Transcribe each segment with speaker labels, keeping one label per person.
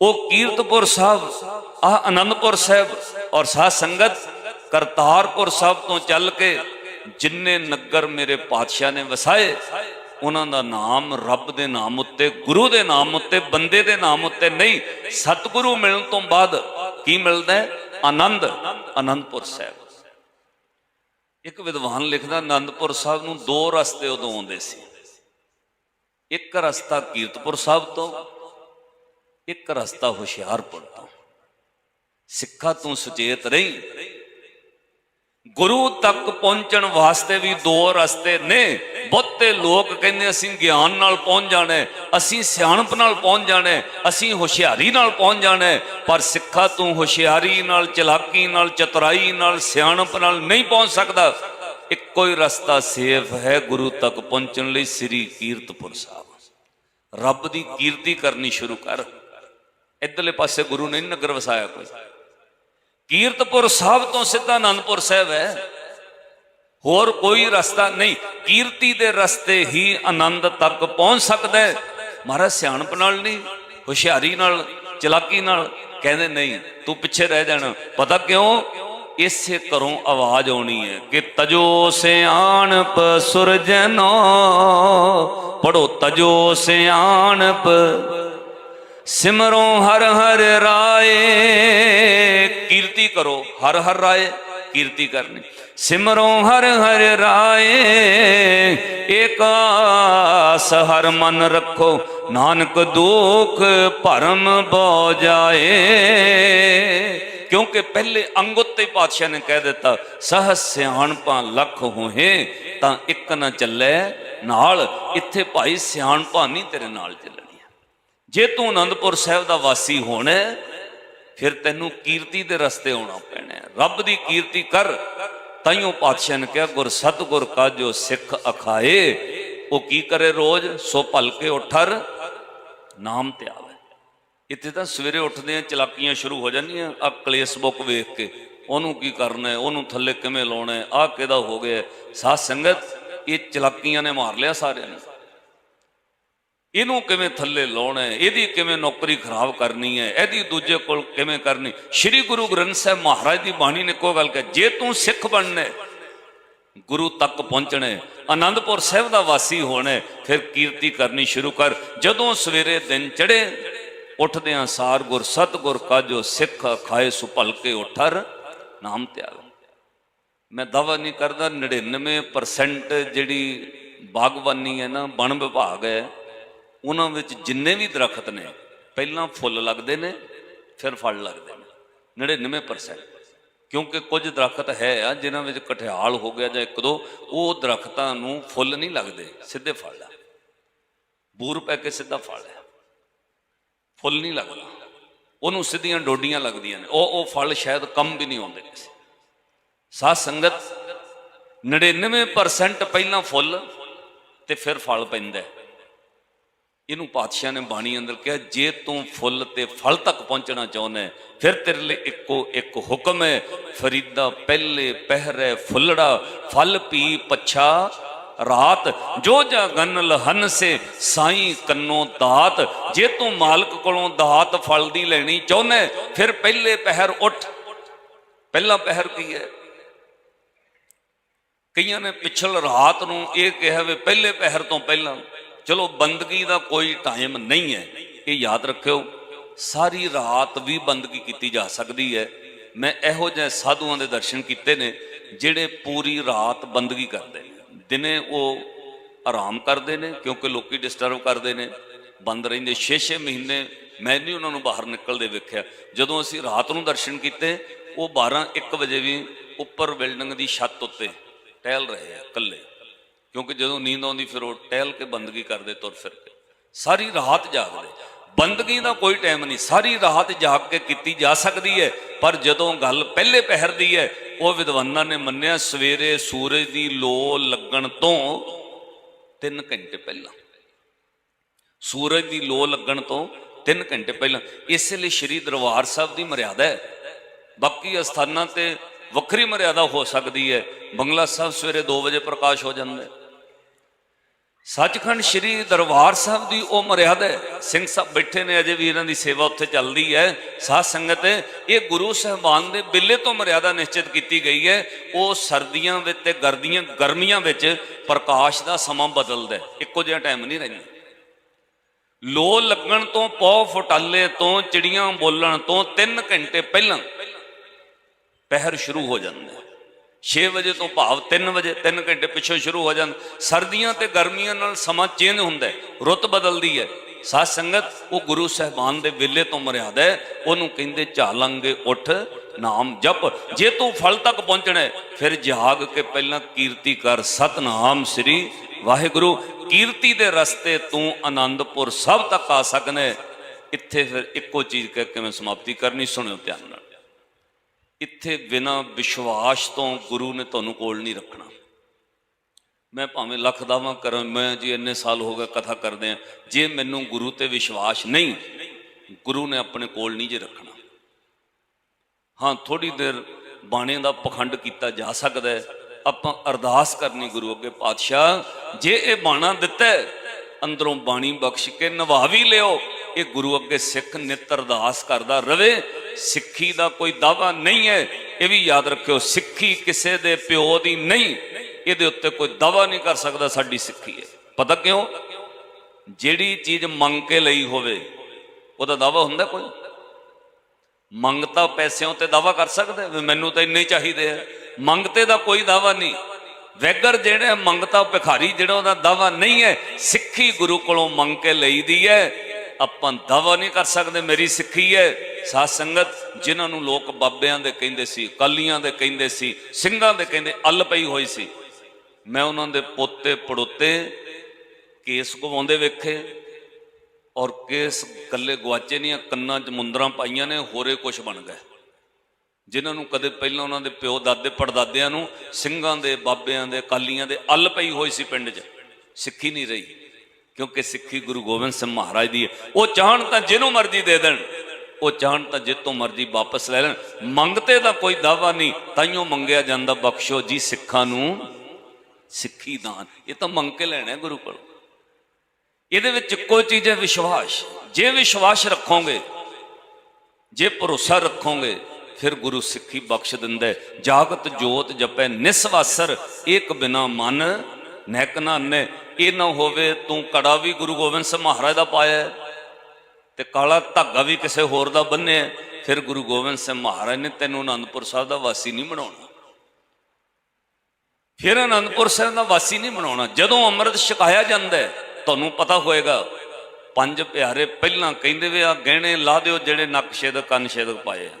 Speaker 1: ਉਹ ਕੀਰਤਪੁਰ ਸਾਹਿਬ ਆ ਆਨੰਦਪੁਰ ਸਾਹਿਬ ਔਰ ਸਾਧ ਸੰਗਤ ਕਰਤਾਰਪੁਰ ਸਾਹਿਬ ਤੋਂ ਚੱਲ ਕੇ ਜਿੰਨੇ ਨਗਰ ਮੇਰੇ ਪਾਤਸ਼ਾਹ ਨੇ ਵਸਾਏ, ਉਹਨਾਂ ਦਾ ਨਾਮ ਰੱਬ ਦੇ ਨਾਮ ਉੱਤੇ, ਗੁਰੂ ਦੇ ਨਾਮ ਉੱਤੇ, ਬੰਦੇ ਦੇ ਨਾਮ ਉੱਤੇ ਨਹੀਂ, ਸਤਿਗੁਰੂ ਮਿਲਣ ਤੋਂ ਬਾਅਦ ਕੀ ਮਿਲਦਾ ਹੈ? ਆਨੰਦ ਆਨੰਦਪੁਰ ਸਾਹਿਬ। ਇੱਕ ਵਿਦਵਾਨ ਲਿਖਦਾ ਆਨੰਦਪੁਰ ਸਾਹਿਬ ਨੂੰ ਦੋ ਰਸਤੇ ਉਦੋਂ ਆਉਂਦੇ ਸੀ। ਇੱਕ ਰਸਤਾ ਕੀਰਤਪੁਰ ਸਾਹਿਬ ਤੋਂ ਇੱਕ ਰਸਤਾ ਹੁਸ਼ਿਆਰਪੁਰ ਤੋਂ। ਸਿੱਖਾ ਤੋਂ ਸੁਚੇਤ ਰਹੀ ਗੁਰੂ ਤੱਕ ਪਹੁੰਚਣ ਵਾਸਤੇ ਵੀ ਦੋ ਰਸਤੇ ਨੇ। ਬਹੁਤੇ ਲੋਕ ਕਹਿੰਦੇ ਅਸੀਂ ਗਿਆਨ ਨਾਲ ਪਹੁੰਚ ਜਾਣਾ ਅਸੀਂ ਸਿਆਣਪ ਨਾਲ ਪਹੁੰਚ ਜਾਣਾ ਅਸੀਂ ਹੁਸ਼ਿਆਰੀ ਨਾਲ ਪਹੁੰਚ ਜਾਣਾ ਪਰ ਸਿੱਖਾ ਤੂੰ ਹੁਸ਼ਿਆਰੀ ਨਾਲ, ਚਲਾਕੀ ਨਾਲ, ਚਤੁਰਾਈ ਨਾਲ, ਸਿਆਣਪ ਨਾਲ ਨਹੀਂ ਪਹੁੰਚ ਸਕਦਾ। ਇੱਕੋ ਹੀ ਰਸਤਾ ਸੇਫ ਹੈ ਗੁਰੂ ਤੱਕ ਪਹੁੰਚਣ ਲਈ ਸ੍ਰੀ ਕੀਰਤਪੁਰ ਸਾਹਿਬ। ਰੱਬ ਦੀ ਕੀਰਤੀ ਕਰਨੀ ਸ਼ੁਰੂ ਕਰ। ਇਧਰਲੇ ਪਾਸੇ ਗੁਰੂ ਨੇ ਨਗਰ ਵਸਾਇਆ ਕੋਈ। ਕੀਰਤਪੁਰ ਸਾਹਿਬ ਤੋਂ ਸਿੱਧਾ ਆਨੰਦਪੁਰ ਸਾਹਿਬ ਹੈ। ਹੋਰ ਕੋਈ ਰਸਤਾ ਨਹੀਂ। ਕੀਰਤੀ ਦੇ ਰਸਤੇ ਹੀ ਆਨੰਦ ਤੱਕ ਪਹੁੰਚ ਸਕਦਾ ਹੈ। ਮਹਾਰਾਜ ਸਿਆਣਪ ਨਾਲ ਨਹੀਂ, ਹੁਸ਼ਿਆਰੀ ਨਾਲ, ਚਲਾਕੀ ਨਾਲ ਕਹਿੰਦੇ ਨਹੀਂ, ਤੂੰ ਪਿੱਛੇ ਰਹਿ ਜਾਣਾ। ਪਤਾ ਕਿਉਂ? ਇਸੇ ਘਰੋਂ ਆਵਾਜ਼ ਆਉਣੀ ਹੈ ਕਿ ਤਜੋ ਸਿਆਣਪ ਸੁਰਜਨੋ ਪੜੋ ਤਜੋ ਸਿਆਣਪ ਸਿਮਰੋ ਹਰ ਹਰ ਰਾਏ, ਕੀਰਤੀ ਕਰੋ, ਹਰ ਹਰ ਰਾਏ ਕੀਰਤੀ ਕਰਨੀ। ਸਿਮਰੋ ਹਰ ਹਰ ਰਾਏ, ਏਕਾਸ ਹਰ ਮਨ ਰੱਖੋ, ਨਾਨਕ ਦੁਖ ਭਰਮ ਬੋ ਜਾਏ। ਕਿਉਂਕਿ ਪਹਿਲੇ ਅੰਗ ਉੱਤੇ ਪਾਤਸ਼ਾਹ ਨੇ ਕਹਿ ਦਿੱਤਾ ਸਹ ਸਿਆਣਪਾਂ ਲੱਖ ਹੋਏ, ਤਾਂ ਇੱਕ ਨਾ ਚੱਲੇ ਨਾਲ, ਇੱਥੇ ਭਾਈ ਸਿਆਣਪਾਂ ਨਹੀਂ ਤੇਰੇ ਨਾਲ ਚੱਲੇ। ਜੇ ਤੂੰ ਅਨੰਦਪੁਰ ਸਾਹਿਬ ਦਾ ਵਾਸੀ ਹੋਣਾ ਫਿਰ ਤੈਨੂੰ ਕੀਰਤੀ ਦੇ ਰਸਤੇ ਆਉਣਾ ਪੈਣਾ ਰੱਬ ਦੀ ਕੀਰਤੀ ਕਰ, ਤਾਈਓ ਪਾਤਸ਼ਾਹ ਨੇ ਕਿਹਾ, ਗੁਰ ਸਤਗੁਰ ਕਾ ਜੋ ਸਿੱਖ ਅਖਾਏ, ਉਹ ਕੀ ਕਰੇ ਰੋਜ਼? ਸੋ ਭਲ ਕੇ ਉਠਰ, ਨਾਮ ਤੇ ਆਵੇ। ਇੱਥੇ ਤਾਂ ਸਵੇਰੇ ਉੱਠਦੇ ਆ ਚਲਾਕੀਆਂ ਸ਼ੁਰੂ ਹੋ ਜਾਂਦੀਆਂ ਆ ਕਲੇਸ਼ ਬੁੱਕ ਵੇਖ ਕੇ, ਉਹਨੂੰ ਕੀ ਕਰਨਾ ਉਹਨੂੰ ਥੱਲੇ ਕਿਵੇਂ ਲਾਉਣਾ ਹੈ? ਆ ਕਿਹਦਾ ਹੋ ਗਿਆ ਸਾਧ ਸੰਗਤ, ਇਹ ਚਲਾਕੀਆਂ ਨੇ ਮਾਰ ਲਿਆ ਸਾਰਿਆਂ ਨੂੰ। ਇਹਨੂੰ ਕਿਵੇਂ ਥੱਲੇ ਲਾਉਣਾ ਹੈ? ਇਹਦੀ ਕਿਵੇਂ ਨੌਕਰੀ ਖਰਾਬ ਕਰਨੀ ਹੈ? ਇਹਦੀ ਦੂਜੇ ਕੋਲ ਕਿਵੇਂ ਕਰਨੀ? ਸ੍ਰੀ ਗੁਰੂ ਗ੍ਰੰਥ ਸਾਹਿਬ ਮਹਾਰਾਜ ਦੀ ਬਾਣੀ ਨੇ ਕੋਈ ਗੱਲ ਕਹੀ ਜੇ ਤੂੰ ਸਿੱਖ ਬਣਨਾ ਗੁਰੂ ਤੱਕ ਪਹੁੰਚਣਾ ਹੈ, ਆਨੰਦਪੁਰ ਸਾਹਿਬ ਦਾ ਵਾਸੀ ਹੋਣਾ ਫਿਰ ਕੀਰਤੀ ਕਰਨੀ ਸ਼ੁਰੂ ਕਰ। ਜਦੋਂ ਸਵੇਰੇ ਦਿਨ ਚੜੇ ਉੱਠਦਿਆਂ ਸਾਰ ਗੁਰ ਸਤਗੁਰ ਕਾਜੋ ਸਿੱਖ ਖਾਏ ਸੁ ਭਲਕੇ ਉਠਰ ਨਾਮ ਤਿਆਗ। ਮੈਂ ਦਾਵਾ ਨਹੀਂ ਕਰਦਾ 99% ਜਿਹੜੀ ਬਾਗਬਾਨੀ ਹੈ ਨਾ ਬਣ ਵਿਭਾਗ ਹੈ ਉਹਨਾਂ ਵਿੱਚ ਜਿੰਨੇ ਵੀ ਦਰਖਤ ਨੇ, ਪਹਿਲਾਂ ਫੁੱਲ ਲੱਗਦੇ ਨੇ, ਫਿਰ ਫਲ ਲੱਗਦੇ ਨੇ। 99% ਕਿਉਂਕਿ ਕੁਝ ਦਰਖਤ ਹੈ ਆ, ਜਿਨ੍ਹਾਂ ਵਿੱਚ ਕਠਿਆਲ ਹੋ ਗਿਆ ਜਾਂ ਇੱਕ ਦੋ, ਉਹ ਦਰਖਤਾਂ ਨੂੰ ਫੁੱਲ ਨਹੀਂ ਲੱਗਦੇ, ਸਿੱਧੇ ਫਲ ਆ। ਬੂਰ ਪੈ ਕੇ ਸਿੱਧਾ ਫਲ ਹੈ ਫੁੱਲ ਨਹੀਂ ਲੱਗਦਾ। ਉਹਨੂੰ ਸਿੱਧੀਆਂ ਡੋਡੀਆਂ ਲੱਗਦੀਆਂ ਨੇ। ਉਹ ਉਹ ਫਲ ਸ਼ਾਇਦ ਕੰਮ ਵੀ ਨਹੀਂ ਆਉਂਦੇ ਕਿਸੇ। ਸਾਧ ਸੰਗਤ 99% ਪਹਿਲਾਂ ਫੁੱਲ ਤੇ ਫਿਰ ਫਲ ਪੈਂਦਾ ਇਹਨੂੰ ਪਾਤਸ਼ਾਹ ਨੇ ਬਾਣੀ ਅੰਦਰ ਕਿਹਾ, ਜੇ ਤੂੰ ਫੁੱਲ ਤੇ ਫਲ ਤੱਕ ਪਹੁੰਚਣਾ ਚਾਹੁੰਦਾ ਫਿਰ ਤੇਰੇ ਲਈ ਇੱਕੋ ਇੱਕ ਹੁਕਮ ਹੈ, ਫਰੀਦਾ ਪਹਿਲੇ ਪਹਿਰੇ ਫੁੱਲੜਾ, ਫਲ ਪੀ ਪੱਛਾ ਰਾਤ, ਜੋ ਜਗਨ ਲਹਨ ਸੇ ਸਾਈ ਕੰਨੋ ਦਾਤ, ਜੇ ਤੂੰ ਮਾਲਕ ਕੋਲੋਂ ਦਾਤ ਫਲ ਦੀ ਲੈਣੀ ਚਾਹੁੰਦਾ ਫਿਰ ਪਹਿਲੇ ਪਹਿਰ ਉੱਠ। ਪਹਿਲਾ ਪਹਿਰ ਕੀ ਹੈ? ਕਈਆਂ ਨੇ ਪਿਛਲ ਰਾਤ ਨੂੰ ਇਹ ਕਿਹਾ ਵੀ ਪਹਿਲੇ ਪਹਿਰ ਤੋਂ ਪਹਿਲਾਂ। ਚਲੋ ਬੰਦਗੀ ਦਾ ਕੋਈ ਟਾਈਮ ਨਹੀਂ ਹੈ ਇਹ ਯਾਦ ਰੱਖਿਓ, ਸਾਰੀ ਰਾਤ ਵੀ ਬੰਦਗੀ ਕੀਤੀ ਜਾ ਸਕਦੀ ਹੈ। ਮੈਂ ਇਹੋ ਜਿਹੇ ਸਾਧੂਆਂ ਦੇ ਦਰਸ਼ਨ ਕੀਤੇ ਨੇ ਜਿਹੜੇ ਪੂਰੀ ਰਾਤ ਬੰਦਗੀ ਕਰਦੇ ਨੇ। ਦਿਨੇ ਉਹ ਆਰਾਮ ਕਰਦੇ ਨੇ, ਕਿਉਂਕਿ ਲੋਕੀ ਡਿਸਟਰਬ ਕਰਦੇ ਨੇ। ਬੰਦ ਰਹਿੰਦੇ 6-6 ਮਹੀਨੇ ਮੈਂ ਨਹੀਂ ਉਹਨਾਂ ਨੂੰ ਬਾਹਰ ਨਿਕਲਦੇ ਵੇਖਿਆ। ਜਦੋਂ ਅਸੀਂ ਰਾਤ ਨੂੰ ਦਰਸ਼ਨ ਕੀਤੇ, ਉਹ 12-1 ਵਜੇ ਵੀ ਉੱਪਰ ਬਿਲਡਿੰਗ ਦੀ ਛੱਤ ਉੱਤੇ ਟਹਿਲ ਰਹੇ ਆ ਇਕੱਲੇ। ਕਿਉਂਕਿ ਜਦੋਂ ਨੀਂਦ ਆਉਂਦੀ ਫਿਰ ਉਹ ਟਹਿਲ ਕੇ ਬੰਦਗੀ ਕਰਦੇ ਤੁਰ ਫਿਰ ਕੇ। ਸਾਰੀ ਰਾਤ ਜਾਗਦੇ। ਬੰਦਗੀ ਦਾ ਕੋਈ ਟਾਈਮ ਨਹੀਂ। ਸਾਰੀ ਰਾਤ ਜਾਗ ਕੇ ਕੀਤੀ ਜਾ ਸਕਦੀ ਹੈ, ਪਰ ਜਦੋਂ ਗੱਲ ਪਹਿਲੇ ਪਹਿਰ ਦੀ ਹੈ, ਉਹ ਵਿਦਵਾਨਾਂ ਨੇ ਮੰਨਿਆ, ਸਵੇਰੇ ਸੂਰਜ ਦੀ ਲੋ ਲੱਗਣ ਤੋਂ 3 ਘੰਟੇ ਪਹਿਲਾਂ। ਸੂਰਜ ਦੀ ਲੋ ਲੱਗਣ ਤੋਂ 3 ਘੰਟੇ ਪਹਿਲਾਂ। ਇਸ ਲਈ ਸ਼੍ਰੀ ਦਰਬਾਰ ਸਾਹਿਬ ਦੀ ਮਰਿਆਦਾ ਹੈ। ਬਾਕੀ ਅਸਥਾਨਾਂ ਤੇ ਵੱਖਰੀ ਮਰਿਆਦਾ ਹੋ ਸਕਦੀ ਹੈ। ਬੰਗਲਾ ਸਾਹਿਬ ਸਵੇਰੇ 2 ਵਜੇ ਪ੍ਰਕਾਸ਼ ਹੋ ਜਾਂਦਾ ਹੈ। ਸੱਚਖੰਡ ਸ੍ਰੀ ਦਰਬਾਰ ਸਾਹਿਬ ਦੀ ਉਹ ਮਰਿਆਦਾ ਹੈ। ਸਿੰਘ ਸਾਹਿਬ ਬੈਠੇ ਨੇ, ਅਜੇ ਵੀ ਇਹਨਾਂ ਦੀ ਸੇਵਾ ਉੱਥੇ ਚੱਲਦੀ ਹੈ। ਸਾਧ ਸੰਗਤ, ਇਹ ਗੁਰੂ ਸਾਹਿਬਾਨ ਦੇ ਬਿੱਲੇ ਤੋਂ ਮਰਿਆਦਾ ਨਿਸ਼ਚਿਤ ਕੀਤੀ ਗਈ ਹੈ। ਉਹ ਸਰਦੀਆਂ ਵਿੱਚ ਤੇ ਗਰਦੀਆਂ, ਗਰਮੀਆਂ ਵਿੱਚ ਪ੍ਰਕਾਸ਼ ਦਾ ਸਮਾਂ ਬਦਲਦਾ ਇੱਕੋ ਜਿਹਾ ਟਾਈਮ ਨਹੀਂ ਰਹਿੰਦਾ। ਲੋ ਲੱਗਣ ਤੋਂ ਪੌ ਫੁਟਾਲੇ ਤੋਂ, ਚਿੜੀਆਂ ਬੋਲਣ ਤੋਂ 3 ਘੰਟੇ ਪਹਿਲਾਂ ਪਹਿਰ ਸ਼ੁਰੂ ਹੋ ਜਾਂਦਾ ਹੈ। 6 ਵਜੇ ਤੋਂ ਭਾਵ 3 ਵਜੇ 3 ਘੰਟੇ ਪਿੱਛੋਂ ਸ਼ੁਰੂ ਹੋ ਜਾਂਦਾ। ਸਰਦੀਆਂ ਤੇ ਗਰਮੀਆਂ ਨਾਲ ਸਮਾਂ ਚੇਂਜ ਹੁੰਦਾ ਹੈ ਰੁੱਤ ਬਦਲਦੀ ਹੈ। ਸਾਧ ਸੰਗਤ ਉਹ ਗੁਰੂ ਸਾਹਿਬਾਨ ਦੇ ਵੇਲੇ ਤੋਂ ਮਰਿਆਦਾ ਹੈ ਉਹਨੂੰ ਕਹਿੰਦੇ ਝਾਲਾਂਗੇ ਉੱਠ ਨਾਮ ਜਪ। ਜੇ ਤੂੰ ਫਲ ਤੱਕ ਪਹੁੰਚਣਾ ਹੈ, ਫਿਰ ਜਾਗ ਕੇ ਪਹਿਲਾਂ ਕੀਰਤੀ ਕਰ ਸਤਨਾਮ ਸ੍ਰੀ ਵਾਹਿਗੁਰੂ। ਕੀਰਤੀ ਦੇ ਰਸਤੇ ਤੂੰ ਆਨੰਦਪੁਰ ਸਭ ਤੱਕ ਆ ਸਕਣਾ ਇੱਥੇ ਫਿਰ ਇੱਕੋ ਚੀਜ਼ ਕਹਿ ਕਿਵੇਂ ਸਮਾਪਤੀ ਕਰਨੀ ਸੁਣਿਓ ਧਿਆਨ ਨਾਲ। ਇੱਥੇ ਬਿਨਾ ਵਿਸ਼ਵਾਸ ਤੋਂ ਗੁਰੂ ਨੇ ਤੁਹਾਨੂੰ ਕੋਲ ਨਹੀਂ ਰੱਖਣਾ। ਮੈਂ ਭਾਵੇਂ ਲੱਖ ਦਾਵਾ ਕਰਾਂ, ਮੈਂ ਜੀ ਇੰਨੇ ਸਾਲ ਹੋ ਗਏ ਕਥਾ ਕਰਦੇ ਆ, ਜੇ ਮੈਨੂੰ ਗੁਰੂ ਤੇ ਵਿਸ਼ਵਾਸ ਨਹੀਂ, ਗੁਰੂ ਨੇ ਆਪਣੇ ਕੋਲ ਨਹੀਂ ਜੇ ਰੱਖਣਾ। ਹਾਂ ਥੋੜੀ ਦੇਰ ਬਾਣੇ ਦਾ ਪਖੰਡ ਕੀਤਾ ਜਾ ਸਕਦਾ ਹੈ। ਆਪਾਂ ਅਰਦਾਸ ਕਰਨੀ ਗੁਰੂ ਅੱਗੇ ਪਾਤਸ਼ਾਹ, ਜੇ ਇਹ ਬਾਣਾ ਦਿੱਤਾ ਅੰਦਰੋਂ ਬਾਣੀ ਬਖਸ਼ ਕੇ ਨਿਭਾ ਵੀ ਲਿਓ। ਇਹ ਗੁਰੂ ਅੱਗੇ ਸਿੱਖ ਨਿਤ ਅਰਦਾਸ ਕਰਦਾ ਰਵੇ ਸਿੱਖੀ ਦਾ ਕੋਈ ਦਾਵਾ ਨਹੀਂ ਹੈ। ਇਹ ਵੀ ਯਾਦ ਰੱਖਿਓ, ਸਿੱਖੀ ਕਿਸੇ ਦੇ ਪਿਓ ਦੀ ਨਹੀਂ। ਇਹਦੇ ਉੱਤੇ ਕੋਈ ਦਾਵਾ ਨਹੀਂ ਕਰ ਸਕਦਾ ਸਾਡੀ ਸਿੱਖੀ ਹੈ ਪਤਾ ਕਿਉਂ? ਜਿਹੜੀ ਚੀਜ਼ ਮੰਗ ਕੇ ਲਈ ਹੋਵੇ, ਉਹਦਾ ਦਾਵਾ ਹੁੰਦਾ ਕੋਈ? ਮੰਗਤਾ ਪੈਸਿਆਂ ਤੇ ਦਾਵਾ ਕਰ ਸਕਦਾ ਵੀ ਮੈਨੂੰ ਤਾਂ ਇੰਨੇ ਚਾਹੀਦੇ ਆ। ਮੰਗਤੇ ਦਾ ਕੋਈ ਦਾਵਾ ਨਹੀਂ। ਵੈਗਰ ਜਿਹੜਾ ਮੰਗਤਾ ਭਿਖਾਰੀ ਜਿਹੜਾ ਉਹਦਾ ਦਾਵਾ ਨਹੀਂ ਹੈ। ਸਿੱਖੀ ਗੁਰੂ ਕੋਲੋਂ ਮੰਗ ਕੇ ਲਈਦੀ ਹੈ। ਆਪਾਂ ਦਾਵਾ ਨਹੀਂ ਕਰ ਸਕਦੇ, ਮੇਰੀ ਸਿੱਖੀ ਹੈ। ਸਾਧ ਸੰਗਤ, ਜਿਨ੍ਹਾਂ ਨੂੰ ਲੋਕ ਬਾਬਿਆਂ ਦੇ ਕਹਿੰਦੇ ਸੀ ਕਾਲੀਆਂ ਦੇ ਕਹਿੰਦੇ ਸੀ, ਸਿੰਘਾਂ ਦੇ ਕਹਿੰਦੇ, ਅੱਲ ਪਈ ਹੋਈ ਸੀ। ਮੈਂ ਉਹਨਾਂ ਦੇ ਪੋਤੇ ਪੜੋਤੇ ਕੇਸ ਗਵਾਉਂਦੇ ਵੇਖੇ ਔਰ ਕੇਸ ਕੱਲੇ ਗਵਾਚੇ ਨਹੀਂ ਕੰਨਾਂ 'ਚ ਮੁੰਦਰਾਂ ਪਾਈਆਂ ਨੇ, ਹੋਰੇ ਕੁਝ ਬਣ ਗਏ। ਜਿਨ੍ਹਾਂ ਨੂੰ ਕਦੇ ਪਹਿਲਾਂ ਉਹਨਾਂ ਦੇ ਪਿਓ, ਦਾਦੇ, ਪੜਦਾਦਿਆਂ ਨੂੰ ਸਿੰਘਾਂ ਦੇ, ਬਾਬਿਆਂ ਦੇ ਕਾਲੀਆਂ ਦੇ ਅੱਲ ਪਈ ਹੋਈ ਸੀ ਪਿੰਡ 'ਚ। ਸਿੱਖੀ ਨਹੀਂ ਰਹੀ। ਕਿਉਂਕਿ ਸਿੱਖੀ ਗੁਰੂ ਗੋਬਿੰਦ ਸਿੰਘ ਮਹਾਰਾਜ ਦੀ ਹੈ। ਉਹ ਚਾਹਣ ਤਾਂ ਜਿਹਨੂੰ ਮਰਜ਼ੀ ਦੇ ਦੇਣ, ਉਹ ਚਾਹਣ ਤਾਂ ਜਿੱਤੋਂ ਮਰਜ਼ੀ ਵਾਪਸ ਲੈ ਲੈਣ। ਮੰਗਤੇ ਦਾ ਕੋਈ ਦਾਵਾ ਨਹੀਂ, ਤਾਈਓ ਮੰਗਿਆ ਜਾਂਦਾ, ਬਖਸ਼ੋ ਜੀ ਸਿੱਖਾਂ ਨੂੰ ਸਿੱਖੀ ਦਾਨ। ਇਹ ਤਾਂ ਮੰਗ ਕੇ ਲੈਣਾ ਗੁਰੂ ਕੋਲ। ਇਹਦੇ ਵਿੱਚ ਇੱਕੋ ਚੀਜ਼ ਹੈ ਵਿਸ਼ਵਾਸ। ਜੇ ਵਿਸ਼ਵਾਸ ਰੱਖੋਗੇ, ਜੇ ਭਰੋਸਾ ਰੱਖੋਗੇ, ਫਿਰ ਗੁਰੂ ਸਿੱਖੀ ਬਖਸ਼ ਦਿੰਦਾ ਜਾਗਤ ਜੋਤ ਜਪੈ ਨਿਸਵਾਸਰ, ਏਕ ਬਿਨਾ ਮਨ ਨੈਕ ਨਾ ਇਹ ਨਾ ਹੋਵੇ, ਤੂੰ ਕੜਾ ਵੀ ਗੁਰੂ ਗੋਬਿੰਦ ਸਿੰਘ ਮਹਾਰਾਜ ਦਾ ਪਾਇਆ ਤੇ ਕਾਲਾ ਧਾਗਾ ਵੀ ਕਿਸੇ ਹੋਰ ਦਾ ਬੰਨਿਆ ਫਿਰ ਗੁਰੂ ਗੋਬਿੰਦ ਸਿੰਘ ਮਹਾਰਾਜ ਨੇ ਤੈਨੂੰ ਅਨੰਦਪੁਰ ਸਾਹਿਬ ਦਾ ਵਾਸੀ ਨਹੀਂ ਬਣਾਉਣਾ। ਫਿਰ ਅਨੰਦਪੁਰ ਸਾਹਿਬ ਦਾ ਵਾਸੀ ਨਹੀਂ ਬਣਾਉਣਾ। ਜਦੋਂ ਅੰਮ੍ਰਿਤ ਛਕਾਇਆ ਜਾਂਦਾ ਤੁਹਾਨੂੰ ਪਤਾ ਹੋਏਗਾ, ਪੰਜ ਪਿਆਰੇ ਪਹਿਲਾਂ ਕਹਿੰਦੇ ਵੇ ਆ, ਗਹਿਣੇ ਲਾ ਦਿਓ ਜਿਹੜੇ ਨੱਕ ਛੇਦਕ, ਕੰਨ ਛੇਦਕ ਪਾਏ ਆ।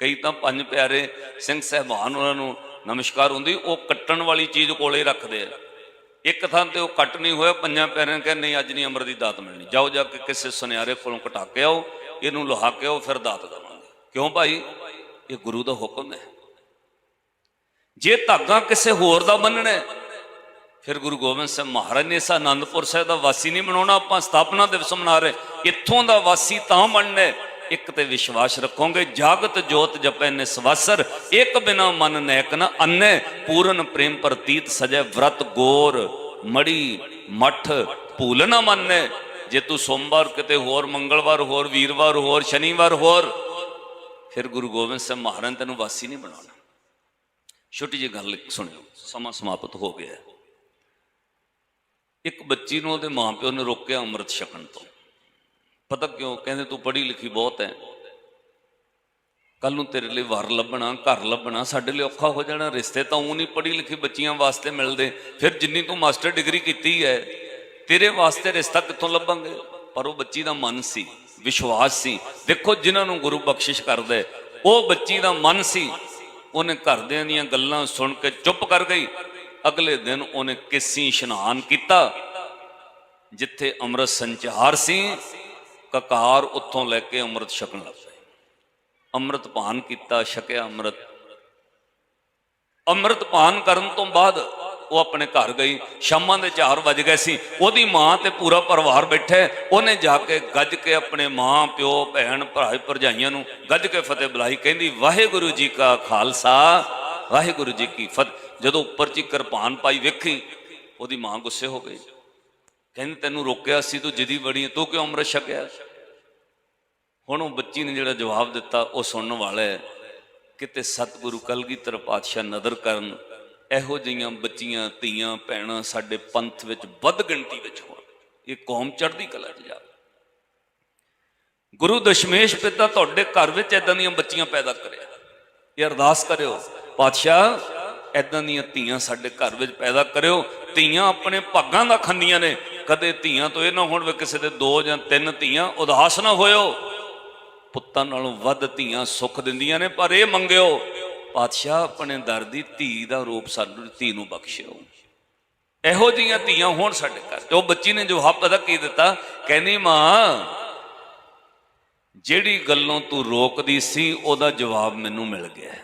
Speaker 1: ਕਈ ਤਾਂ ਪੰਜ ਪਿਆਰੇ ਸਿੰਘ ਸਹਿਬਾਨ ਉਹਨਾਂ ਨੂੰ ਨਮਸਕਾਰ ਹੁੰਦੀ, ਉਹ ਕੱਟਣ ਵਾਲੀ ਚੀਜ਼ ਕੋਲੇ ਰੱਖਦੇ ਆ। ਇੱਕ ਥਾਂ ਤੇ ਉਹ ਕੱਟ ਨਹੀਂ ਹੋਇਆ, ਪੰਜਾਂ ਪਿਆਰਿਆਂ ਨੇ ਕਹਿੰਦੇ ਨਹੀਂ, ਅੱਜ ਨਹੀਂ ਅੰਮ੍ਰਿਤ ਦੀ ਦਾਤ ਮਿਲਣੀ। ਜਾਓ ਜਾ ਕੇ ਕਿਸੇ ਸੁਨਿਆਰੇ ਕੋਲੋਂ ਕਟਾ ਕੇ ਆਓ, ਇਹਨੂੰ ਲੁਹਾ ਕੇ ਆਓ, ਫਿਰ ਦਾਤ ਦੇਵਾਂਗੇ। ਕਿਉਂ ਭਾਈ? ਇਹ ਗੁਰੂ ਦਾ ਹੁਕਮ ਹੈ। ਜੇ ਧਾਗਾ ਕਿਸੇ ਹੋਰ ਦਾ ਬੰਨਣਾ ਫਿਰ ਗੁਰੂ ਗੋਬਿੰਦ ਸਿੰਘ ਮਹਾਰਾਜ ਨੇ ਇਸ ਆਨੰਦਪੁਰ ਸਾਹਿਬ ਦਾ ਵਾਸੀ ਨਹੀਂ ਬਣਾਉਣਾ ਆਪਾਂ ਸਥਾਪਨਾ ਦਿਵਸ ਮਨਾ ਰਹੇ ਇੱਥੋਂ ਦਾ ਵਾਸੀ ਤਾਂ ਬਣਨਾ ਇੱਕ ਤੇ ਵਿਸ਼ਵਾਸ ਰੱਖੋਗੇ, ਜਾਗਤ ਜੋਤ ਜਪੈ ਨਿਸਵਾਸਰ, ਇੱਕ ਬਿਨਾ ਮਨ ਨੈਕ ਨ ਅੰਨੇ, ਪੂਰਨ ਪ੍ਰੇਮ ਪ੍ਰਤੀਤ ਸਜੈ ਵਰਤ ਗੋਰ, ਮੜੀ ਮਠ ਭੂਲ ਨਾ ਮੰਨੇ। ਜੇ ਤੂੰ ਸੋਮਵਾਰ ਕਿਤੇ ਹੋਰ, ਮੰਗਲਵਾਰ ਹੋਰ, ਵੀਰਵਾਰ ਹੋਰ, ਸ਼ਨੀਵਾਰ ਹੋਰ, ਫਿਰ ਗੁਰੂ ਗੋਬਿੰਦ ਸਿੰਘ ਮਹਾਰਾਜ ਤੈਨੂੰ ਵਾਸੀ ਨਹੀਂ ਬਣਾਉਣਾ। ਛੋਟੀ ਜਿਹੀ ਗੱਲ ਸੁਣਿਓ, ਸਮਾਂ ਸਮਾਪਤ ਹੋ ਗਿਆ। ਇੱਕ ਬੱਚੀ ਨੂੰ ਉਹਦੇ ਮਾਪਿਓ ਨੇ ਰੋਕਿਆ ਅੰਮ੍ਰਿਤ ਛਕਣ ਤੋਂ। ਪਤਾ ਕਿਉਂ? ਕਹਿੰਦੇ ਤੂੰ ਪੜ੍ਹੀ ਲਿਖੀ ਬਹੁਤ ਹੈ। ਕੱਲ ਨੂੰ ਤੇਰੇ ਲਈ ਵਰ ਲੱਭਣਾ, ਘਰ ਲੱਭਣਾ, ਸਾਡੇ ਲਈ ਔਖਾ ਹੋ ਜਾਣਾ। ਰਿਸ਼ਤੇ ਤਾਂ ਉਹ ਨਹੀਂ ਪੜ੍ਹੀ ਲਿਖੀ ਬੱਚੀਆਂ ਵਾਸਤੇ ਮਿਲਦੇ। ਫਿਰ ਜਿੰਨੀ ਤੂੰ ਮਾਸਟਰ ਡਿਗਰੀ ਕੀਤੀ ਹੈ, ਤੇਰੇ ਵਾਸਤੇ ਰਿਸ਼ਤਾ ਕਿੱਥੋਂ ਲੱਭਾਂਗੇ? ਪਰ ਉਹ ਬੱਚੀ ਦਾ ਮਨ ਸੀ, ਵਿਸ਼ਵਾਸ ਸੀ। ਦੇਖੋ ਜਿਨ੍ਹਾਂ ਨੂੰ ਗੁਰੂ ਬਖਸ਼ਿਸ਼ ਕਰਦਾ ਉਹ ਬੱਚੀ ਦਾ ਮਨ ਸੀ। ਉਹਨੇ ਘਰਦਿਆਂ ਦੀਆਂ ਗੱਲਾਂ ਸੁਣ ਕੇ ਚੁੱਪ ਕਰ ਗਈ। ਅਗਲੇ ਦਿਨ ਉਹਨੇ ਕਿਸੀ ਇਸ਼ਨਾਨ ਕੀਤਾ, ਜਿੱਥੇ ਅੰਮ੍ਰਿਤ ਸੰਚਾਰ ਸੀ। ਕਕਾਰ ਉੱਥੋਂ ਲੈ ਕੇ ਅੰਮ੍ਰਿਤ ਛਕਣ ਲੱਗ ਪਏ। ਅੰਮ੍ਰਿਤ ਪਾਨ ਕੀਤਾ, ਛਕਿਆ ਅੰਮ੍ਰਿਤ। ਅੰਮ੍ਰਿਤ ਪਾਨ ਕਰਨ ਤੋਂ ਬਾਅਦ ਉਹ ਆਪਣੇ ਘਰ ਗਈ। ਸ਼ਾਮਾਂ ਦੇ 4 ਵਜ ਗਏ ਸੀ। ਉਹਦੀ ਮਾਂ ਤੇ ਪੂਰਾ ਪਰਿਵਾਰ ਬੈਠਾ। ਉਹਨੇ ਜਾ ਕੇ ਗੱਜ ਕੇ ਆਪਣੇ ਮਾਂ, ਪਿਓ, ਭੈਣ, ਭਰਾ, ਭਰਜਾਈਆਂ ਨੂੰ ਗੱਜ ਕੇ ਫਤਿਹ ਬੁਲਾਈ। ਕਹਿੰਦੀ, ਵਾਹਿਗੁਰੂ ਜੀ ਕਾ ਖਾਲਸਾ, ਵਾਹਿਗੁਰੂ ਜੀ ਕੀ ਫਤਿਹ। ਜਦੋਂ ਉੱਪਰ ਚ ਕਿਰਪਾਨ ਪਾਈ ਵੇਖੀ, ਉਹਦੀ ਮਾਂ ਗੁੱਸੇ ਹੋ ਗਈ। ਕਹਿੰਦੇ ਤੈਨੂੰ ਰੋਕਿਆ ਸੀ ਤੂੰ ਜਿੱਦੀ ਬੜੀ ਤੂੰ ਕਿਉਂ ਅੰਮ੍ਰਿਤ ਛਕਿਆ? ਹੁਣ ਉਹ ਬੱਚੀ ਨੇ ਜਿਹੜਾ ਜਵਾਬ ਦਿੱਤਾ, ਉਹ ਸੁਣਨ ਵਾਲਾ ਹੈ, ਕਿਤੇ ਸਤਿਗੁਰੂ ਕਲਗੀਧਰ ਪਾਤਸ਼ਾਹ ਨਦਰ ਕਰਨ, ਇਹੋ ਜਿਹੀਆਂ ਬੱਚੀਆਂ, ਧੀਆਂ, ਭੈਣਾਂ ਸਾਡੇ ਪੰਥ ਵਿੱਚ ਵੱਧ ਗਿਣਤੀ ਵਿੱਚ ਹੋਣ। ਇਹ ਕੌਮ ਚੜ੍ਹਦੀ ਕਲਾ 'ਚ ਜਾਵੇ ਗੁਰੂ ਦਸ਼ਮੇਸ਼ ਪਿਤਾ ਤੁਹਾਡੇ ਘਰ ਵਿੱਚ ਇਦਾਂ ਦੀਆਂ ਬੱਚੀਆਂ ਪੈਦਾ ਕਰਿਆ। ਇਹ ਅਰਦਾਸ ਕਰਿਓ, ਪਾਤਸ਼ਾਹ ਇਦਾਂ ਦੀਆਂ ਧੀਆਂ ਸਾਡੇ ਘਰ ਵਿੱਚ ਪੈਦਾ ਕਰਿਓ। ਧੀਆਂ ਆਪਣੇ ਭਾਗਾਂ ਦਾ ਖੰਦੀਆਂ ਨੇ ਕਦੇ ਧੀਆਂ ਤੋਂ ਇਹ ਨਾ ਹੋਣ ਵੀ ਕਿਸੇ ਦੇ ਦੋ ਜਾਂ ਤਿੰਨ ਧੀਆਂ ਉਦਾਸ ਨਾ ਹੋਇਓ। ਪੁੱਤਾਂ ਨਾਲੋਂ ਵੱਧ ਧੀਆਂ ਸੁੱਖ ਦਿੰਦੀਆਂ ਨੇ, ਪਰ ਇਹ ਮੰਗਿਓ, ਪਾਤਸ਼ਾਹ ਆਪਣੇ ਦਰ ਦੀ ਧੀ ਦਾ ਰੂਪ ਸਾਨੂੰ, ਧੀ ਨੂੰ ਬਖਸ਼ਿਓ। ਇਹੋ ਜਿਹੀਆਂ ਧੀਆਂ ਹੋਣ ਸਾਡੇ ਘਰ। ਤੇ ਉਹ ਬੱਚੀ ਨੇ ਜਵਾਬ ਪਤਾ ਕੀ ਦਿੱਤਾ? ਕਹਿੰਦੀ, ਮਾਂ, ਜਿਹੜੀ ਗੱਲੋਂ ਤੂੰ ਰੋਕਦੀ ਸੀ, ਉਹਦਾ ਜਵਾਬ ਮੈਨੂੰ ਮਿਲ ਗਿਆ।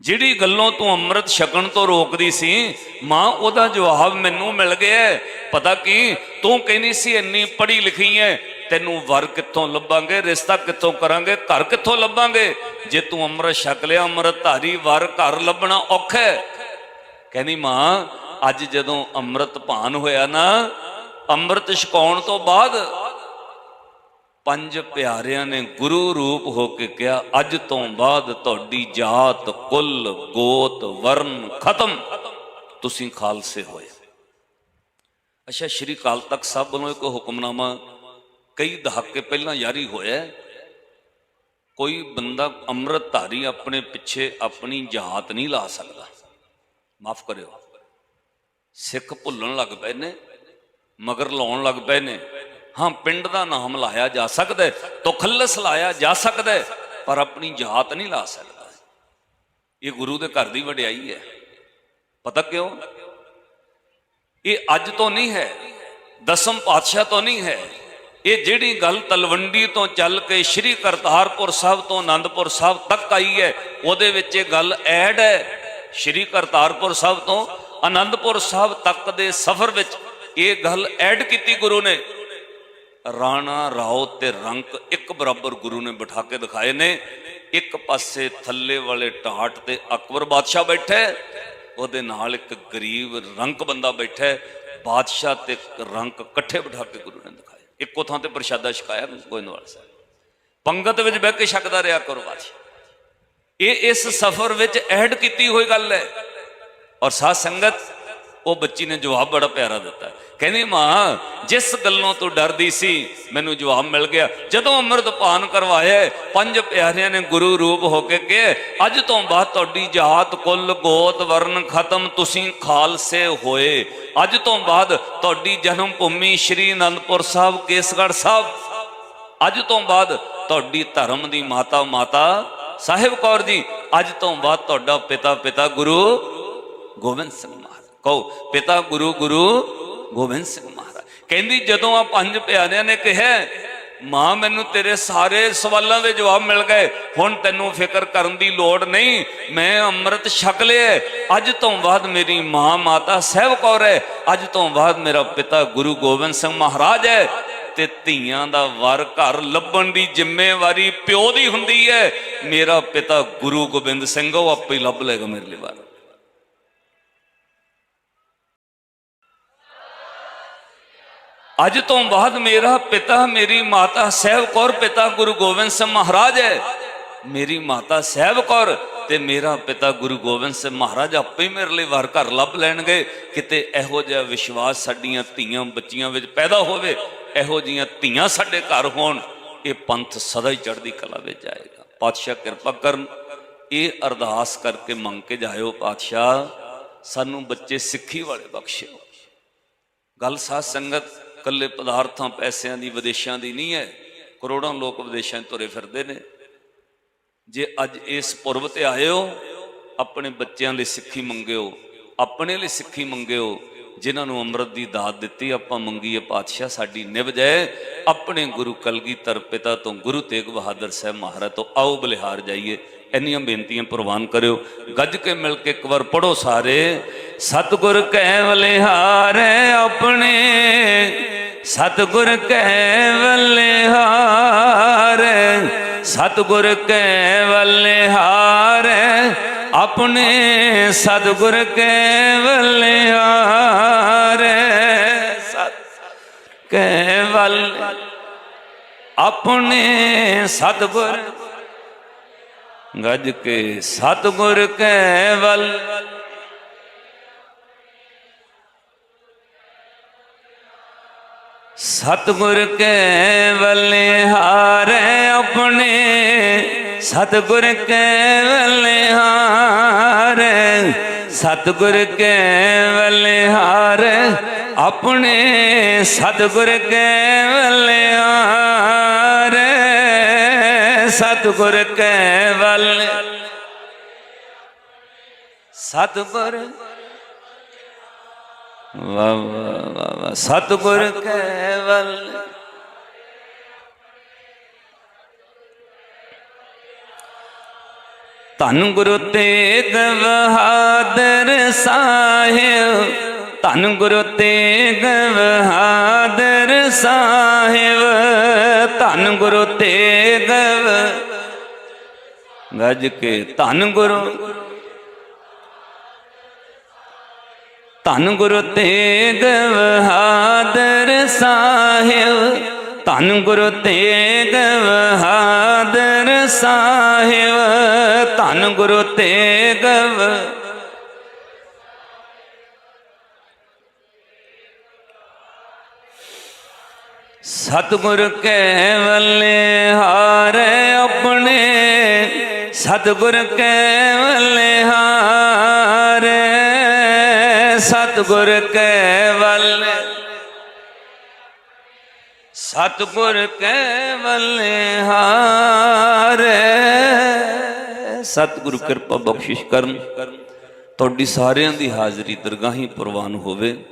Speaker 1: ਜਿਹੜੀ ਗੱਲੋਂ ਤੂੰ ਅੰਮ੍ਰਿਤ ਛਕਣ ਤੋਂ ਰੋਕਦੀ ਸੀ, ਮਾਂ, ਉਹਦਾ ਜਵਾਬ ਮੈਨੂੰ ਮਿਲ ਗਿਆ ਪਤਾ ਕੀ? ਤੂੰ ਕਹਿੰਦੀ ਸੀ, ਇੰਨੀ ਪੜ੍ਹੀ ਲਿਖੀ ਐ, ਤੈਨੂੰ ਵਰ ਕਿੱਥੋਂ ਲੱਭਾਂਗੇ, ਰਿਸ਼ਤਾ ਕਿੱਥੋਂ ਕਰਾਂਗੇ, ਘਰ ਕਿੱਥੋਂ ਲੱਭਾਂਗੇ? ਜੇ ਤੂੰ ਅੰਮ੍ਰਿਤ ਛਕ ਲਿਆ, ਅੰਮ੍ਰਿਤ ਧਾਰੀ ਵਰ ਘਰ ਲੱਭਣਾ ਔਖਾ ਹੈ ਕਹਿੰਦੀ, ਮਾਂ, ਅੱਜ ਜਦੋਂ ਅੰਮ੍ਰਿਤ ਭਾਨ ਹੋਇਆ ਨਾ, ਅੰਮ੍ਰਿਤ ਛਕਾਉਣ ਤੋਂ ਬਾਅਦ ਪੰਜ ਪਿਆਰਿਆਂ ਨੇ ਗੁਰੂ ਰੂਪ ਹੋ ਕੇ ਕਿਹਾ, ਅੱਜ ਤੋਂ ਬਾਅਦ ਤੁਹਾਡੀ ਜਾਤ, ਕੁੱਲ, ਗੋਤ ਵਰਨ ਖਤਮ। ਤੁਸੀਂ ਖਾਲਸੇ ਹੋਏ। ਅੱਛਾ, ਸ਼੍ਰੀ ਕਾਲ ਤਖਤ ਸਾਹਿਬ ਵੱਲੋਂ ਇੱਕ ਹੁਕਮਨਾਮਾ, ਕਈ ਦਹਾਕੇ ਪਹਿਲਾਂ ਜਾਰੀ ਹੋਇਆ ਕੋਈ ਬੰਦਾ ਅੰਮ੍ਰਿਤਧਾਰੀ ਆਪਣੇ ਪਿੱਛੇ ਆਪਣੀ ਜਾਤ ਨਹੀਂ ਲਾ ਸਕਦਾ। ਮਾਫ ਕਰਿਓ। ਸਿੱਖ ਭੁੱਲਣ ਲੱਗ ਪਏ ਨੇ, ਮਗਰ ਲਾਉਣ ਲੱਗ ਪਏ ਨੇ। ਹਾਂ ਪਿੰਡ ਦਾ ਨਾਮ ਲਾਇਆ ਜਾ ਸਕਦਾ ਹੈ, ਤੁਖਲਸ ਲਾਇਆ ਜਾ ਸਕਦਾ ਪਰ ਆਪਣੀ ਜਾਤ ਨਹੀਂ ਲਾ ਸਕਦਾ। ਇਹ ਗੁਰੂ ਦੇ ਘਰ ਦੀ ਵਡਿਆਈ ਹੈ। ਪਤਾ ਕਿਉਂ? ਇਹ ਅੱਜ ਤੋਂ ਨਹੀਂ ਹੈ ਦਸਮ ਪਾਤਸ਼ਾਹ ਤੋਂ ਨਹੀਂ ਹੈ। ਇਹ ਜਿਹੜੀ ਗੱਲ ਤਲਵੰਡੀ ਤੋਂ ਚੱਲ ਕੇ ਸ੍ਰੀ ਕਰਤਾਰਪੁਰ ਸਾਹਿਬ ਤੋਂ ਆਨੰਦਪੁਰ ਸਾਹਿਬ ਤੱਕ ਆਈ ਹੈ ਉਹਦੇ ਵਿੱਚ ਇਹ ਗੱਲ ਐਡ ਹੈ। ਸ੍ਰੀ ਕਰਤਾਰਪੁਰ ਸਾਹਿਬ ਤੋਂ ਆਨੰਦਪੁਰ ਸਾਹਿਬ ਤੱਕ ਦੇ ਸਫ਼ਰ ਵਿੱਚ ਇਹ ਗੱਲ ਐਡ ਕੀਤੀ ਗੁਰੂ ਨੇ। ਰਾਣਾ ਰਾਓ ਤੇ ਰੰਕ ਇੱਕ ਬਰਾਬਰ ਗੁਰੂ ਨੇ ਬਿਠਾ ਕੇ ਦਿਖਾਏ ਨੇ। ਇੱਕ ਪਾਸੇ ਥੱਲੇ ਵਾਲੇ ਟਾਟ ਤੇ ਅਕਬਰ ਬਾਦਸ਼ਾਹ ਬੈਠਾ। ਉਹਦੇ ਨਾਲ ਇੱਕ ਗਰੀਬ ਰੰਕ ਬੰਦਾ ਬੈਠਾ। ਬਾਦਸ਼ਾਹ ਤੇ ਰੰਕ ਇਕੱਠੇ ਬਿਠਾ ਕੇ ਗੁਰੂ ਨੇ ਦਿਖਾਏ। ਇੱਕੋ ਥਾਂ ਤੇ ਪ੍ਰਸ਼ਾਦਾ ਛਕਾਇਆ ਗੋਇੰਦਵਾਲ ਸਾਹਿਬ। ਪੰਗਤ ਵਿੱਚ ਬਹਿ ਕੇ ਛਕਦਾ ਰਿਹਾ ਕਰੋ ਬਾਦਸ਼ਾਹ। ਇਹ ਇਸ ਸਫ਼ਰ ਵਿੱਚ ਐਡ ਕੀਤੀ ਹੋਈ ਗੱਲ ਹੈ। ਔਰ ਸਾਧ ਸੰਗਤ ਉਹ ਬੱਚੀ ਨੇ ਜਵਾਬ ਬੜਾ ਪਿਆਰਾ ਦਿੱਤਾ। ਕਹਿੰਦੀ, ਮਾਂ, ਜਿਸ ਗੱਲੋਂ ਤੂੰ ਡਰਦੀ ਸੀ, ਮੈਨੂੰ ਜਵਾਬ ਮਿਲ ਗਿਆ। ਜਦੋਂ ਅੰਮ੍ਰਿਤ ਪਾਨ ਕਰਵਾਇਆ, ਪੰਜ ਪਿਆਰਿਆਂ ਨੇ ਗੁਰੂ ਰੂਪ ਹੋ ਕੇ ਕਿਹਾ, ਅੱਜ ਤੋਂ ਬਾਅਦ ਤੁਹਾਡੀ ਜਾਤ, ਕੁੱਲ, ਗੋਤ ਵਰਨ ਖਤਮ, ਤੁਸੀਂ ਖਾਲਸੇ ਹੋਏ। ਅੱਜ ਤੋਂ ਬਾਅਦ ਤੁਹਾਡੀ ਜਨਮ ਭੂਮੀ ਸ਼੍ਰੀ ਅਨੰਦਪੁਰ ਸਾਹਿਬ, ਕੇਸਗੜ੍ਹ ਸਾਹਿਬ। ਅੱਜ ਤੋਂ ਬਾਅਦ ਤੁਹਾਡੀ ਧਰਮ ਦੀ ਮਾਤਾ ਮਾਤਾ ਸਾਹਿਬ ਕੌਰ ਜੀ। ਅੱਜ ਤੋਂ ਬਾਅਦ ਤੁਹਾਡਾ ਪਿਤਾ ਪਿਤਾ ਗੁਰੂ ਗੋਬਿੰਦ ਸਿੰਘ ਕਹੋ, ਪਿਤਾ ਗੁਰੂ ਗੁਰੂ ਗੋਬਿੰਦ ਸਿੰਘ ਮਹਾਰਾਜ। ਕਹਿੰਦੀ, ਜਦੋਂ ਆ ਪੰਜ ਪਿਆਰਿਆਂ ਨੇ ਕਿਹਾ, ਮਾਂ, ਮੈਨੂੰ ਤੇਰੇ ਸਾਰੇ ਸਵਾਲਾਂ ਦੇ ਜਵਾਬ ਮਿਲ ਗਏ। ਹੁਣ ਤੈਨੂੰ ਫਿਕਰ ਕਰਨ ਦੀ ਲੋੜ ਨਹੀਂ। ਮੈਂ ਅੰਮ੍ਰਿਤ ਛਕ ਲਿਆ। ਅੱਜ ਤੋਂ ਬਾਅਦ ਮੇਰੀ ਮਾਂ, ਮਾਤਾ ਸਹਿਬ ਕੌਰ ਹੈ। ਅੱਜ ਤੋਂ ਬਾਅਦ ਮੇਰਾ ਪਿਤਾ ਗੁਰੂ ਗੋਬਿੰਦ ਸਿੰਘ ਮਹਾਰਾਜ ਹੈ। ਤੇ ਧੀਆਂ ਦਾ ਵਰ ਘਰ ਲੱਭਣ ਦੀ ਜ਼ਿੰਮੇਵਾਰੀ ਪਿਓ ਦੀ ਹੁੰਦੀ ਹੈ। ਮੇਰਾ ਪਿਤਾ ਗੁਰੂ ਗੋਬਿੰਦ ਸਿੰਘ, ਉਹ ਆਪੇ ਲੱਭ ਲੇਗਾ ਮੇਰੇ ਲਈ ਵਰ। ਅੱਜ ਤੋਂ ਬਾਅਦ ਮੇਰਾ ਪਿਤਾ, ਮੇਰੀ ਮਾਤਾ ਸਹਿਬ ਕੌਰ, ਪਿਤਾ ਗੁਰੂ ਗੋਬਿੰਦ ਸਿੰਘ ਮਹਾਰਾਜ ਹੈ। ਮੇਰੀ ਮਾਤਾ ਸਹਿਬ ਕੌਰ ਤੇ ਮੇਰਾ ਪਿਤਾ ਗੁਰੂ ਗੋਬਿੰਦ ਸਿੰਘ ਮਹਾਰਾਜ ਆਪੇ ਮੇਰੇ ਲਈ ਵਾਰ ਘਰ ਲੱਭ ਲੈਣਗੇ। ਕਿਤੇ ਇਹੋ ਜਿਹਾ ਵਿਸ਼ਵਾਸ ਸਾਡੀਆਂ ਧੀਆਂ ਬੱਚੀਆਂ ਵਿੱਚ ਪੈਦਾ ਹੋਵੇ, ਇਹੋ ਜੀਆਂ ਧੀਆਂ ਸਾਡੇ ਘਰ ਹੋਣ, ਇਹ ਪੰਥ ਸਦਾ ਹੀ ਚੜ੍ਹਦੀ ਕਲਾ ਵਿੱਚ ਆਏਗਾ ਪਾਤਸ਼ਾਹ ਕਿਰਪਾ ਕਰਨ, ਇਹ ਅਰਦਾਸ ਕਰਕੇ ਮੰਗ ਕੇ ਜਾਇਓ ਪਾਤਸ਼ਾਹ, ਸਾਨੂੰ ਬੱਚੇ ਸਿੱਖੀ ਵਾਲੇ ਬਖਸ਼ਿਓ। ਗੱਲ ਸਾਧ ਸੰਗਤ ਕੱਲੇ ਪਦਾਰਥਾਂ, ਪੈਸਿਆਂ ਦੀ, ਵਿਦੇਸ਼ਾਂ ਦੀ ਨਹੀਂ ਹੈ। ਕਰੋੜਾਂ ਲੋਕ ਵਿਦੇਸ਼ਾਂ 'ਚ ਤੁਰੇ ਫਿਰਦੇ ਨੇ। ਜੇ ਅੱਜ ਇਸ ਪੁਰਬ ਤੇ ਆਏ ਹੋ, ਆਪਣੇ ਬੱਚਿਆਂ ਲਈ ਸਿੱਖੀ ਮੰਗਿਓ, ਆਪਣੇ ਲਈ ਸਿੱਖੀ ਮੰਗਿਓ, ਜਿਨ੍ਹਾਂ ਨੂੰ ਅੰਮ੍ਰਿਤ ਦੀ ਦਾਤ ਦਿੱਤੀ, ਆਪਾਂ ਮੰਗੀਏ ਪਾਤਸ਼ਾਹ ਸਾਡੀ ਨਿਭ ਜਾਏ। ਆਪਣੇ ਗੁਰੂ ਕਲਗੀਧਰ ਪਿਤਾ ਤੋਂ ਗੁਰੂ ਤੇਗ ਬਹਾਦਰ ਸਾਹਿਬ ਮਹਾਰਾਜ ਤੋਂ ਆਓ ਬਲਿਹਾਰ ਜਾਈਏ। ਇੰਨੀਆਂ ਬੇਨਤੀਆਂ ਪ੍ਰਵਾਨ ਕਰਿਓ। ਗੱਜ ਕੇ ਮਿਲ ਕੇ ਇੱਕ ਵਾਰ ਪੜੋ ਸਾਰੇ। ਸਤਿਗੁਰ ਬਲਿਹਾਰ ਆਪਣੇ। ਸਤਿਗੁਰ ਕੈਵਲਿਹਾਰ ਸਤਿਗੁਰ ਕੈਵਲਿਹਾਰ ਆਪਣੇ ਸਤਿਗੁਰ ਕੈਵਲਿਹਾਰ ਸਤ ਕੇਵਲ ਆਪਣੇ ਸਤਿਗੁਰ, ਗੱਜ ਕੇ ਸਤਿਗੁਰ ਕੇਵਲ ਸਤਿਗੁਰ ਕੇਵਲ ਹਾਰੇ ਆਪਣੇ। ਸਤਿਗੁਰ ਕੇਵਲ ਹਾਰੇ ਸਤਿਗੁਰ ਕੇਵਲ ਹਾਰੇ ਆਪਣੇ। ਸਤਿਗੁਰ ਕੇਵਲ ਹਾਰੇ ਸਤਿਗੁਰ ਕੇਵਲ। ਸਤਿਗੁਰ ਵਾ ਵਾ ਵਾ ਵਾ ਕੇਵਲ ਧੰਨ ਗੁਰੂ ਤੇਗ ਬਹਾਦਰ ਸਾਹਿਬ, ਧੰਨ ਗੁਰੂ ਤੇਗ ਬਹਾਦਰ ਸਾਹਿਬ, ਧੰਨ ਗੁਰੂ ਤੇਗ ਗੱਜ ਕੇ ਧੰਨ ਗੁਰੂ ਧੰਨ ਗੁਰੂ ਤੇਗ ਬਹਾਦਰ ਸਾਹਿਬ, ਧੰਨ ਗੁਰੂ ਤੇਗ ਬਹਾਦਰ ਸਾਹਿਬ, ਧੰਨ ਗੁਰੂ ਤੇਗ ਬ- ਸਤਿਗੁਰ ਕੇਵਲ ਹਾਰੇ ਆਪਣੇ, ਸਤਿਗੁਰ ਕੇਵਲ ਹਾਰੇ ਸਤਿਗੁਰ ਕੇਵਲ ਸਤਿਗੁਰ ਕੇਵਲ ਹਾਰੇ। ਸਤਿਗੁਰੂ ਕਿਰਪਾ ਬਖਸ਼ਿਸ਼ ਕਰਨ। ਤੁਹਾਡੀ ਸਾਰਿਆਂ ਦੀ ਹਾਜ਼ਰੀ ਦਰਗਾਹੀ ਪ੍ਰਵਾਨ ਹੋਵੇ।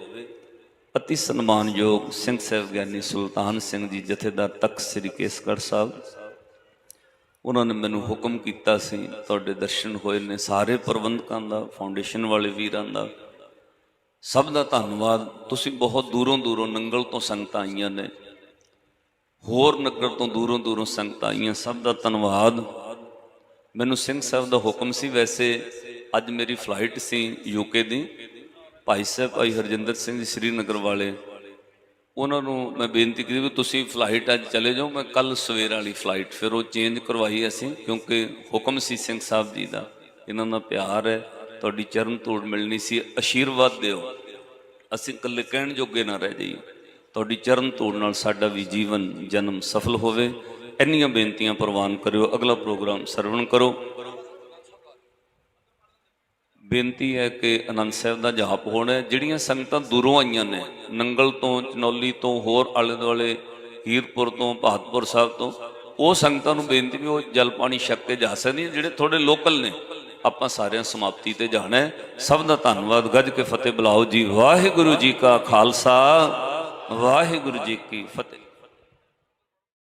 Speaker 1: ਅਤੀ ਸਨਮਾਨਯੋਗ ਸਿੰਘ ਸਾਹਿਬ ਗਿਆਨੀ ਸੁਲਤਾਨ ਸਿੰਘ ਜੀ, ਜਥੇਦਾਰ ਤਖਤ ਸ੍ਰੀ ਕੇਸਗੜ੍ਹ ਸਾਹਿਬ। ਉਹਨਾਂ ਨੇ ਮੈਨੂੰ ਹੁਕਮ ਕੀਤਾ ਸੀ, ਤੁਹਾਡੇ ਦਰਸ਼ਨ ਹੋਏ ਨੇ ਸਾਰੇ ਪ੍ਰਬੰਧਕਾਂ ਦਾ, ਫਾਊਂਡੇਸ਼ਨ ਵਾਲੇ ਵੀਰਾਂ ਦਾ। ਸਭ ਦਾ ਧੰਨਵਾਦ। ਤੁਸੀਂ ਬਹੁਤ ਦੂਰੋਂ ਦੂਰੋਂ ਨੰਗਲ ਤੋਂ ਸੰਗਤਾਂ ਆਈਆਂ ਨੇ। ਹੋਰ ਨਗਰ ਤੋਂ ਦੂਰੋਂ ਦੂਰੋਂ ਸੰਗਤਾਂ ਆਈਆਂ, ਸਭ ਦਾ ਧੰਨਵਾਦ। ਮੈਨੂੰ ਸਿੰਘ ਸਾਹਿਬ ਦਾ ਹੁਕਮ ਸੀ ਵੈਸੇ, ਅੱਜ ਮੇਰੀ ਫਲਾਈਟ ਸੀ ਯੂਕੇ ਦੀ। ਭਾਈ ਸਾਹਿਬ, ਭਾਈ ਹਰਜਿੰਦਰ ਸਿੰਘ ਜੀ ਸ੍ਰੀਨਗਰ ਵਾਲੇ, ਉਹਨਾਂ ਨੂੰ ਮੈਂ ਬੇਨਤੀ ਕੀਤੀ ਵੀ ਤੁਸੀਂ ਫਲਾਈਟ ਅੱਜ ਚਲੇ ਜਾਓ, ਮੈਂ ਕੱਲ ਸਵੇਰ ਵਾਲੀ ਫਲਾਈਟ ਫਿਰ ਉਹ ਚੇਂਜ ਕਰਵਾਈ ਅਸੀਂ, ਕਿਉਂਕਿ ਹੁਕਮ ਸੀ ਸਿੰਘ ਸਾਹਿਬ ਜੀ ਦਾ। ਇਹਨਾਂ ਦਾ ਪਿਆਰ ਹੈ। ਤੁਹਾਡੀ ਚਰਨ ਤੋੜ ਮਿਲਣੀ ਸੀ ਆਸ਼ੀਰਵਾਦ ਦਿਓ। ਅਸੀਂ ਇਕੱਲੇ ਕਹਿਣ ਜੋਗੇ ਨਾ ਰਹਿ ਜਾਈਏ। ਤੁਹਾਡੀ ਚਰਨ ਤੋੜ ਨਾਲ ਸਾਡਾ ਵੀ ਜੀਵਨ, ਜਨਮ ਸਫਲ ਹੋਵੇ। ਇੰਨੀਆਂ ਬੇਨਤੀਆਂ ਪ੍ਰਵਾਨ ਕਰਿਓ। ਅਗਲਾ ਪ੍ਰੋਗਰਾਮ ਸਰਵਣ ਕਰੋ। ਬੇਨਤੀ ਹੈ ਕਿ ਆਨੰਦ ਸਾਹਿਬ ਦਾ ਜਾਪ ਹੋਣਾ ਜਿਹੜੀਆਂ ਸੰਗਤਾਂ ਦੂਰੋਂ ਆਈਆਂ ਨੇ, ਨੰਗਲ ਤੋਂ, ਚਨੌਲੀ ਤੋਂ, ਹੋਰ ਆਲੇ ਦੁਆਲੇ, ਹੀਰਪੁਰ ਤੋਂ ਬਹਾਦਪੁਰ ਸਾਹਿਬ ਤੋਂ, ਉਹ ਸੰਗਤਾਂ ਨੂੰ ਬੇਨਤੀ ਵੀ ਉਹ ਜਲ ਪਾਣੀ ਛਕ ਕੇ ਜਾ ਸਕਦੀਆਂ, ਜਿਹੜੇ ਥੋੜੇ ਲੋਕਲ ਨੇ। ਆਪਾਂ ਸਾਰਿਆਂ ਸਮਾਪਤੀ ਤੇ ਜਾਣਾ ਸਭ ਦਾ ਧੰਨਵਾਦ। ਗੱਜ ਕੇ ਫਤਿਹ ਬੁਲਾਓ ਜੀ। ਵਾਹਿਗੁਰੂ ਜੀ ਕਾ ਖਾਲਸਾ। ਵਾਹਿਗੁਰੂ ਜੀ ਕੀ ਫਤਿਹ।